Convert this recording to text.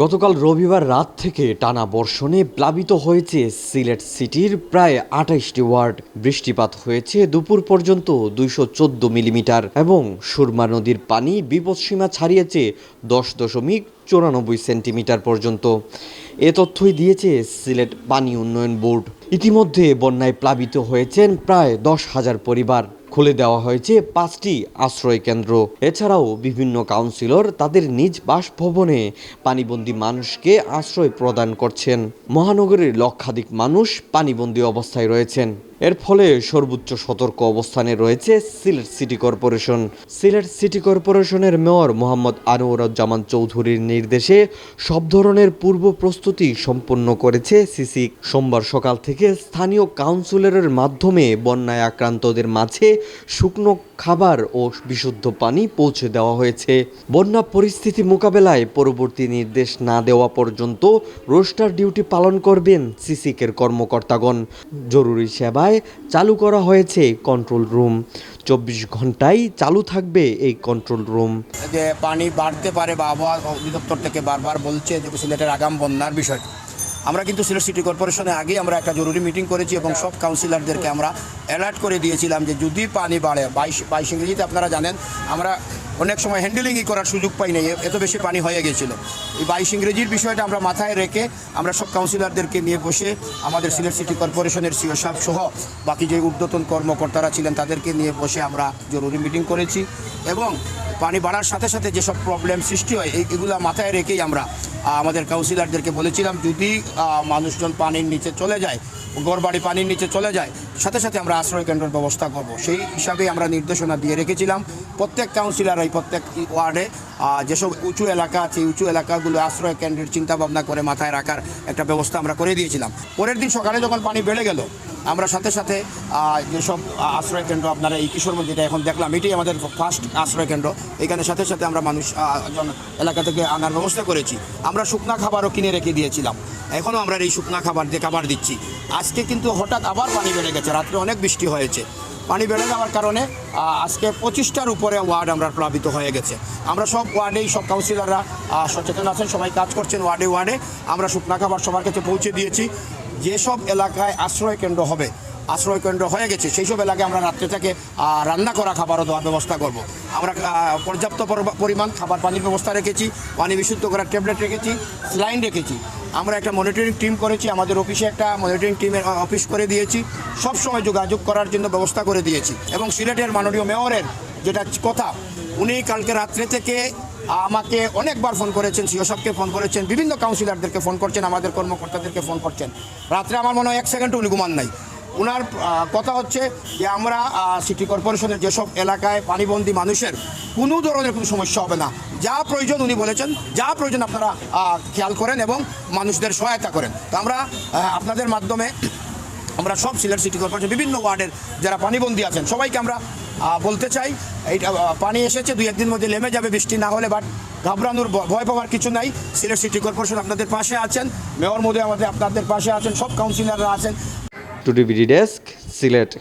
গতকাল রবিবার রাত থেকে টানা বর্ষণে প্লাবিত হয়েছে সিলেট সিটির প্রায় আঠাইশটি ওয়ার্ড। বৃষ্টিপাত হয়েছে দুপুর পর্যন্ত দুইশো চোদ্দ মিলিমিটার এবং সুরমা নদীর পানি বিপদসীমা ছাড়িয়েছে দশ দশমিক চুরানব্বই সেন্টিমিটার পর্যন্ত। এ তথ্যই দিয়েছে সিলেট পানি উন্নয়ন বোর্ড। ইতিমধ্যে বন্যায় প্লাবিত হয়েছেন প্রায় দশ হাজার পরিবার। খুলে দেওয়া হয়েছে পাঁচটি আশ্রয় কেন্দ্র এছাড়াও বিভিন্ন কাউন্সিলর তাদের নিজ বাসভবনে পানিবন্দী মানুষকে আশ্রয় প্রদান করছেন। মহানগরের লক্ষাধিক মানুষ পানিবন্দী অবস্থায় রয়েছেন। এর ফলে সর্বোচ্চ সতর্ক অবস্থানে রয়েছে Sylhet city corporation. Sylhet city কর্পোরেশনের মেয়র মোহাম্মদ আনোয়ারুজ্জামান চৌধুরীর নির্দেশে সব ধরনের পূর্ব প্রস্তুতি সম্পন্ন করেছে সিসি। সোমবার সকাল থেকে স্থানীয় কাউন্সিলরের মাধ্যমে বন্যায় আক্রান্তদের মাঝে শুকনো খাবার ও বিশুদ্ধ পানি পৌঁছে দেওয়া হয়েছে। বন্যা পরিস্থিতি মোকাবেলায় পরবর্তী নির্দেশ না দেওয়া পর্যন্ত রোস্টার ডিউটি পালন করবেন সিসিকের কর্মকর্তাগণ। জরুরি সেবায় চালু করা হয়েছে কন্ট্রোল রুম। চব্বিশ ঘন্টায় চালু থাকবে এই কন্ট্রোল রুম। যে পানি বাড়তে পারে বা আবহাওয়া অধিদপ্তর থেকে বারবার বলছে যে সিলেটের আগাম বন্যার বিষয় আমরা কিন্তু সিলেট সিটি কর্পোরেশনে আগে আমরা একটা জরুরি মিটিং করেছি এবং সব কাউন্সিলরদেরকে আমরা অ্যালার্ট করে দিয়েছিলাম যে যদি পানি বাড়ে, বাইশ বাইশ ইংরেজিতে আপনারা জানেন, আমরা অনেক সময় হ্যান্ডেলিংই করার সুযোগ পাই নাই, এত বেশি পানি হয়ে গেছিল। এই বাইশ ইংরেজির বিষয়টা আমরা মাথায় রেখে আমরা সব কাউন্সিলরদেরকে নিয়ে বসে আমাদের সিলেট সিটি কর্পোরেশনের সিও সাহেব সহ বাকি যে ঊর্ধ্বতন কর্মকর্তারা ছিলেন তাদেরকে নিয়ে বসে আমরা জরুরি মিটিং করেছি এবং পানি বাড়ার সাথে সাথে যেসব প্রবলেম সৃষ্টি হয়, এই, এগুলো মাথায় রেখেই আমরা আমাদের কাউন্সিলরদেরকে বলেছিলাম, যদি মানুষজন পানির নিচে চলে যায় গড়বাড়ি পানির নিচে চলে যায়, সাথে সাথে আমরা আশ্রয় কেন্দ্রের ব্যবস্থা করব। সেই হিসাবে আমরা নির্দেশনা দিয়ে রেখেছিলাম। প্রত্যেক কাউন্সিলর এই প্রত্যেক ওয়ার্ডে যেসব উঁচু এলাকা আছে উঁচু এলাকাগুলো আশ্রয় কেন্দ্রের চিন্তা ভাবনা করে মাথায় রাখার একটা ব্যবস্থা আমরা করে দিয়েছিলাম। পরের দিন সকালে যখন পানি বেড়ে গেল, আমরা সাথে সাথে যেসব আশ্রয় কেন্দ্র আপনারা এই কিশোরগঞ্জ যেটা এখন দেখলাম, এটাই আমাদের ফার্স্ট আশ্রয় কেন্দ্র। এখানে সাথে সাথে আমরা মানুষ এলাকা থেকে আনার ব্যবস্থা করেছি। আমরা শুকনা খাবারও কিনে রেখে দিয়েছিলাম। এখনও আমরা এই শুকনা খাবার দিয়ে খাবার দিচ্ছি। আজকে কিন্তু হঠাৎ আবার পানি বেড়ে গেছে। রাত্রে অনেক বৃষ্টি হয়েছে। পানি বেড়ে যাওয়ার কারণে আজকে পঁচিশটার উপরে ওয়ার্ড আমরা প্লাবিত হয়ে গেছে। আমরা সব ওয়ার্ডেই সব কাউন্সিলররা সচেতন আছেন, সবাই কাজ করছেন ওয়ার্ডে ওয়ার্ডে। আমরা শুকনা খাবার সবার কাছে পৌঁছে দিয়েছি। যেসব এলাকায় আশ্রয় কেন্দ্র হবে আশ্রয় কেন্দ্র হয়ে গেছে, সেই সব এলাকায় আমরা রাত্রে থেকে রান্না করা খাবারও দেওয়ার ব্যবস্থা করব। আমরা পর্যাপ্ত পর- পরিমাণ খাবার পানির ব্যবস্থা রেখেছি, পানি বিশুদ্ধ করার ট্যাবলেট রেখেছি, স্লাইন রেখেছি। আমরা একটা মনিটরিং টিম করেছি, আমাদের অফিসে একটা মনিটরিং টিমের অফিস করে দিয়েছি সব সময় যোগাযোগ করার জন্য ব্যবস্থা করে দিয়েছি। এবং সিলেটের মাননীয় মেয়রের যেটা কথা, উনি কালকে রাত্রে থেকে আমাকে অনেকবার ফোন করেছেন, সিও ফোন করেছেন, বিভিন্ন কাউন্সিলরদেরকে ফোন করছেন, আমাদের কর্মকর্তাদেরকে ফোন করছেন। রাত্রে আমার মনে হয় এক সেকেন্ড উনি ঘুমান নাই। ওনার কথা হচ্ছে যে আমরা সিটি কর্পোরেশনের যেসব এলাকায় পানিবন্দী মানুষের, কোনো ধরনের কোনো সমস্যা হবে না। যা প্রয়োজন উনি বলেছেন, যা প্রয়োজন আপনারা খেয়াল করেন এবং মানুষদের সহায়তা করেন। তো আমরা আপনাদের মাধ্যমে আমরা সব সিলেট সিটি কর্পোরেশন বিভিন্ন ওয়ার্ডের যারা পানিবন্দী আছেন, সবাইকে আমরা বলতে চাই এইটা পানি এসেছে, দুই একদিন মধ্যে নেমে যাবে বৃষ্টি না হলে, বাট ঘাবড়ানোর ভয় পাওয়ার কিছু নাই। সিলেট সিটি কর্পোরেশন আপনাদের পাশে আছেন, মেয়র মোদী আমাদের আপনাদের পাশে আছেন, সব কাউন্সিলররা আছেন টু ডিবিডি ডেস্ক সিলেট